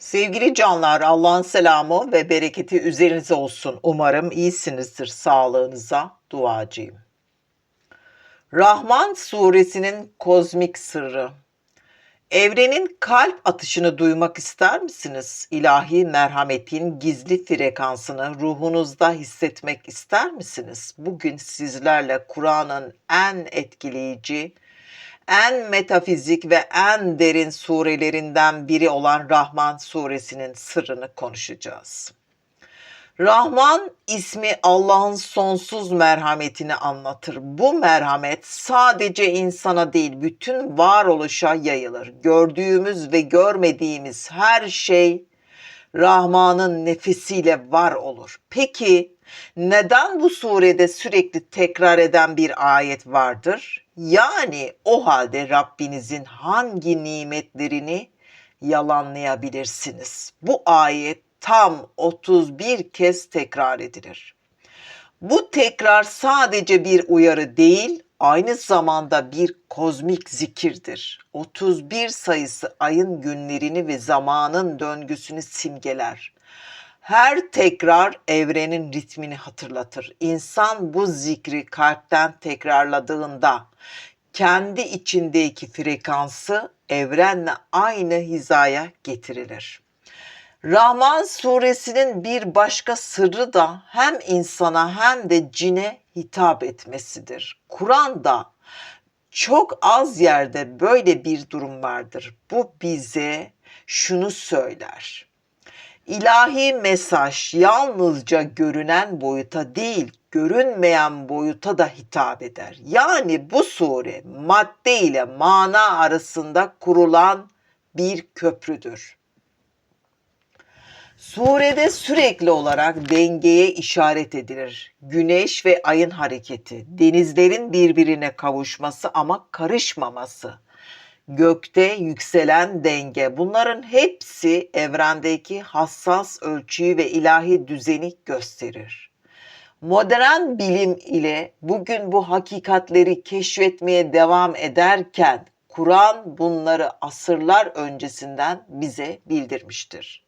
Sevgili canlar, Allah'ın selamı ve bereketi üzerinize olsun. Umarım iyisinizdir. Sağlığınıza duacıyım. Rahman suresinin kozmik sırrı. Evrenin kalp atışını duymak ister misiniz? İlahi merhametin gizli frekansını ruhunuzda hissetmek ister misiniz? Bugün sizlerle Kur'an'ın en etkileyici, en metafizik ve en derin surelerinden biri olan Rahman suresinin sırrını konuşacağız. Rahman ismi Allah'ın sonsuz merhametini anlatır. Bu merhamet sadece insana değil bütün varoluşa yayılır. Gördüğümüz ve görmediğimiz her şey Rahman'ın nefesiyle var olur. Peki neden bu surede sürekli tekrar eden bir ayet vardır? Yani o halde Rabbinizin hangi nimetlerini yalanlayabilirsiniz? Bu ayet tam 31 kez tekrar edilir. Bu tekrar sadece bir uyarı değil, aynı zamanda bir kozmik zikirdir. 31 sayısı ayın günlerini ve zamanın döngüsünü simgeler. Her tekrar evrenin ritmini hatırlatır. İnsan bu zikri kalpten tekrarladığında kendi içindeki frekansı evrenle aynı hizaya getirilir. Rahman suresinin bir başka sırrı da hem insana hem de cine hitap etmesidir. Kur'an'da çok az yerde böyle bir durum vardır. Bu bize şunu söyler. İlahi mesaj yalnızca görünen boyuta değil, görünmeyen boyuta da hitap eder. Yani bu sure madde ile mana arasında kurulan bir köprüdür. Surede sürekli olarak dengeye işaret edilir. Güneş ve ayın hareketi, denizlerin birbirine kavuşması ama karışmaması, gökte yükselen denge bunların hepsi evrendeki hassas ölçüyü ve ilahi düzeni gösterir. Modern bilim ile bugün bu hakikatleri keşfetmeye devam ederken Kur'an bunları asırlar öncesinden bize bildirmiştir.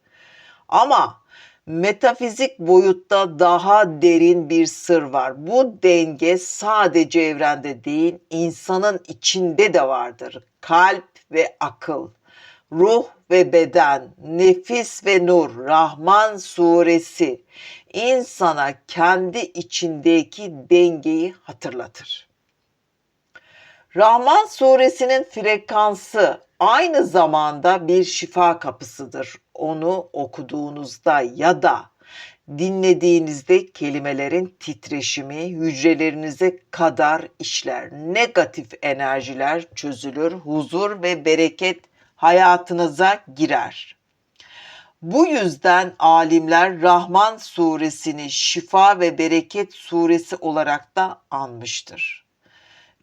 Ama metafizik boyutta daha derin bir sır var. Bu denge sadece evrende değil, insanın içinde de vardır. Kalp ve akıl, ruh ve beden, nefis ve nur, Rahman suresi insana kendi içindeki dengeyi hatırlatır. Rahman suresinin frekansı aynı zamanda bir şifa kapısıdır. Onu okuduğunuzda ya da dinlediğinizde kelimelerin titreşimi hücrelerinize kadar işler. Negatif enerjiler çözülür, huzur ve bereket hayatınıza girer. Bu yüzden alimler Rahman suresini şifa ve bereket suresi olarak da anmıştır.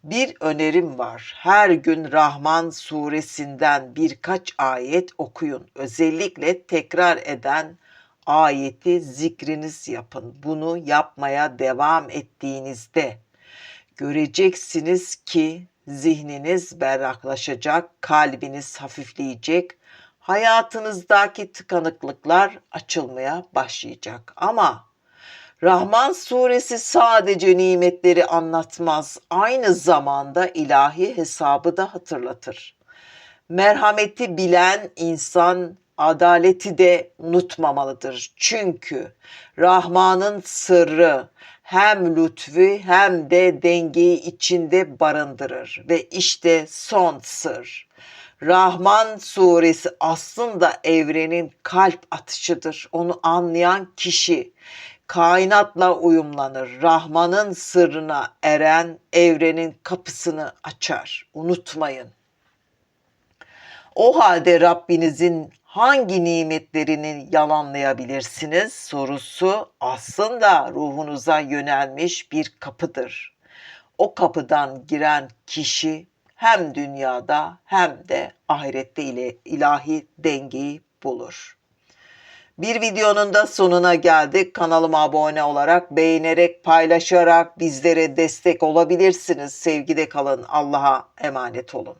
Bir önerim var. Her gün Rahman suresinden birkaç ayet okuyun. Özellikle tekrar eden ayeti zikriniz yapın. Bunu yapmaya devam ettiğinizde göreceksiniz ki zihniniz berraklaşacak, kalbiniz hafifleyecek, hayatınızdaki tıkanıklıklar açılmaya başlayacak. Ama Rahman suresi sadece nimetleri anlatmaz, aynı zamanda ilahi hesabı da hatırlatır. Merhameti bilen insan adaleti de unutmamalıdır. Çünkü Rahman'ın sırrı hem lütfu hem de dengeyi içinde barındırır. Ve işte son sır. Rahman suresi aslında evrenin kalp atışıdır. Onu anlayan kişi kainatla uyumlanır. Rahman'ın sırrına eren evrenin kapısını açar. Unutmayın. O halde Rabbinizin hangi nimetlerini yalanlayabilirsiniz sorusu aslında ruhunuza yönelmiş bir kapıdır. O kapıdan giren kişi hem dünyada hem de ahirette ile ilahi dengeyi bulur. Bir videonun da sonuna geldik. Kanalıma abone olarak, beğenerek, paylaşarak bizlere destek olabilirsiniz. Sevgide kalın. Allah'a emanet olun.